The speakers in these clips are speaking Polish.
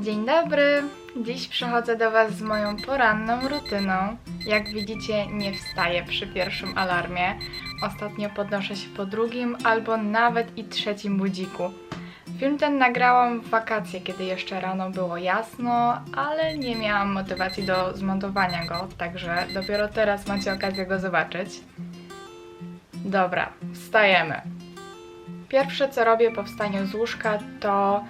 Dzień dobry! Dziś przychodzę do Was z moją poranną rutyną. Jak widzicie, nie wstaję przy pierwszym alarmie. Ostatnio podnoszę się po drugim albo nawet i trzecim budziku. Film ten nagrałam w wakacje, kiedy jeszcze rano było jasno, ale nie miałam motywacji do zmontowania go, także dopiero teraz macie okazję go zobaczyć. Dobra, wstajemy. Pierwsze co robię po wstaniu z łóżka to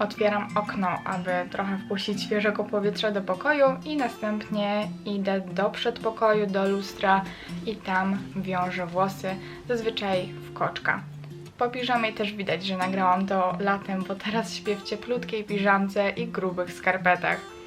otwieram okno, aby trochę wpuścić świeżego powietrza do pokoju i następnie idę do przedpokoju, do lustra i tam wiążę włosy, zazwyczaj w koczka. Po piżamie też widać, że nagrałam to latem, bo teraz śpię w cieplutkiej piżamce i grubych skarpetach.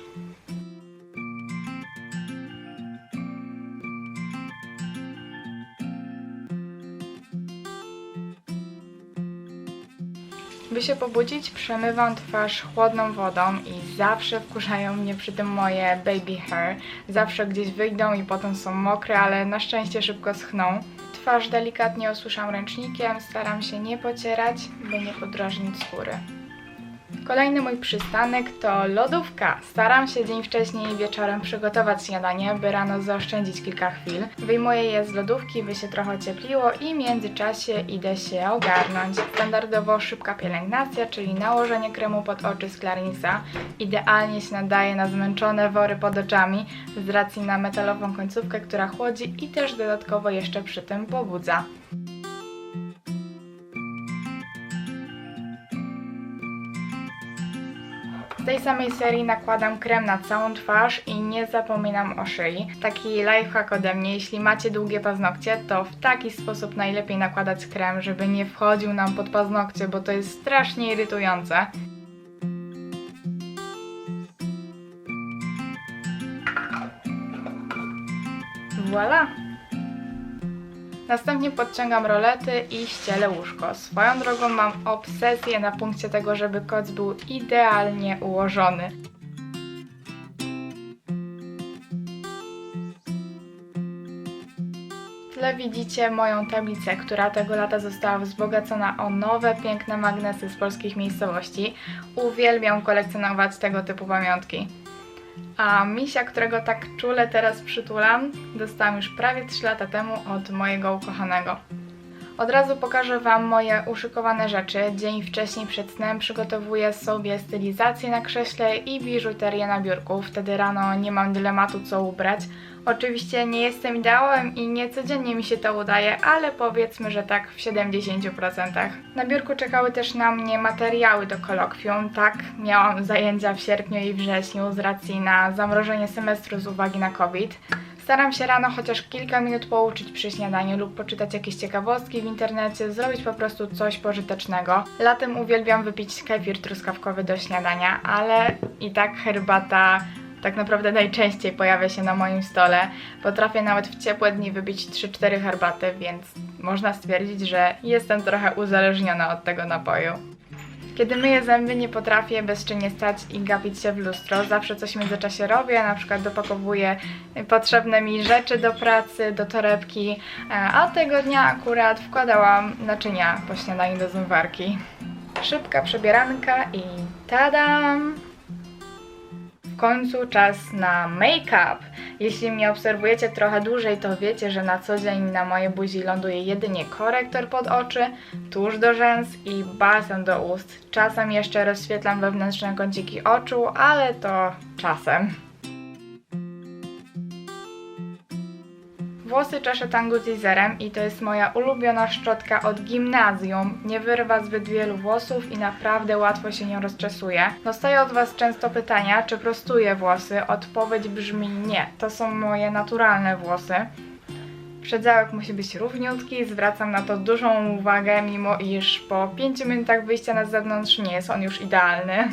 By się pobudzić, przemywam twarz chłodną wodą i zawsze wkurzają mnie przy tym moje baby hair. Zawsze gdzieś wyjdą i potem są mokre, ale na szczęście szybko schną. Twarz delikatnie osuszam ręcznikiem, staram się nie pocierać, by nie podrażnić skóry. Kolejny mój przystanek to lodówka. Staram się dzień wcześniej wieczorem przygotować śniadanie, by rano zaoszczędzić kilka chwil. Wyjmuję je z lodówki, by się trochę ociepliło i w międzyczasie idę się ogarnąć. Standardowo szybka pielęgnacja, czyli nałożenie kremu pod oczy z Clarinsa. Idealnie się nadaje na zmęczone wory pod oczami z racji na metalową końcówkę, która chłodzi i też dodatkowo jeszcze przy tym pobudza. Z tej samej serii nakładam krem na całą twarz i nie zapominam o szyi. Taki lifehack ode mnie, jeśli macie długie paznokcie, to w taki sposób najlepiej nakładać krem, żeby nie wchodził nam pod paznokcie, bo to jest strasznie irytujące. Voila! Następnie podciągam rolety i ścielę łóżko. Swoją drogą mam obsesję na punkcie tego, żeby koc był idealnie ułożony. Tle widzicie moją tablicę, która tego lata została wzbogacona o nowe, piękne magnesy z polskich miejscowości. Uwielbiam kolekcjonować tego typu pamiątki. A misia, którego tak czule teraz przytulam, dostałam już prawie 3 lata temu od mojego ukochanego. Od razu pokażę Wam moje uszykowane rzeczy. Dzień wcześniej przed snem przygotowuję sobie stylizację na krześle i biżuterię na biurku. Wtedy rano nie mam dylematu co ubrać. Oczywiście nie jestem ideałem i nie codziennie mi się to udaje, ale powiedzmy, że tak w 70%. Na biurku czekały też na mnie materiały do kolokwium. Tak, miałam zajęcia w sierpniu i wrześniu z racji na zamrożenie semestru z uwagi na COVID. Staram się rano chociaż kilka minut pouczyć przy śniadaniu lub poczytać jakieś ciekawostki w internecie, zrobić po prostu coś pożytecznego. Latem uwielbiam wypić kefir truskawkowy do śniadania, ale i tak herbata tak naprawdę najczęściej pojawia się na moim stole. Potrafię nawet w ciepłe dni wypić 3-4 herbaty, więc można stwierdzić, że jestem trochę uzależniona od tego napoju. Kiedy myję zęby, nie potrafię bezczynnie stać i gapić się w lustro. Zawsze coś w międzyczasie robię, na przykład dopakowuję potrzebne mi rzeczy do pracy, do torebki, a tego dnia akurat wkładałam naczynia po śniadaniu do zmywarki. Szybka przebieranka i tadam! Końcu czas na make-up. Jeśli mnie obserwujecie trochę dłużej, to wiecie, że na co dzień na mojej buzi ląduje jedynie korektor pod oczy, tusz do rzęs i balsam do ust. Czasem jeszcze rozświetlam wewnętrzne kąciki oczu, ale to czasem. Włosy czeszę tangutizerem i to jest moja ulubiona szczotka od gimnazjum. Nie wyrwa zbyt wielu włosów i naprawdę łatwo się nią rozczesuje. Dostaję od Was często pytania, czy prostuję włosy. Odpowiedź brzmi nie. To są moje naturalne włosy. Przedziałek musi być równiutki, zwracam na to dużą uwagę, mimo iż po 5 minutach wyjścia na zewnątrz nie jest on już idealny.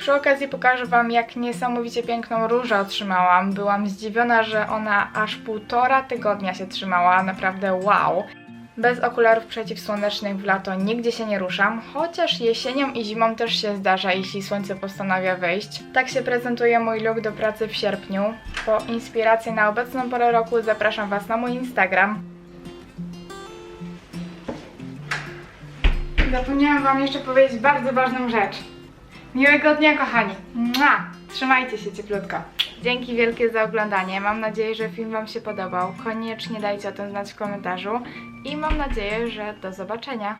Przy okazji pokażę Wam, jak niesamowicie piękną różę otrzymałam. Byłam zdziwiona, że ona aż półtora tygodnia się trzymała, naprawdę wow. Bez okularów przeciwsłonecznych w lato nigdzie się nie ruszam, chociaż jesienią i zimą też się zdarza, jeśli słońce postanawia wyjść. Tak się prezentuje mój look do pracy w sierpniu. Po inspirację na obecną porę roku zapraszam Was na mój Instagram. Zapomniałam Wam jeszcze powiedzieć bardzo ważną rzecz. Miłego dnia, kochani! Mua! Trzymajcie się cieplutko. Dzięki wielkie za oglądanie. Mam nadzieję, że film Wam się podobał. Koniecznie dajcie o tym znać w komentarzu. I mam nadzieję, że do zobaczenia.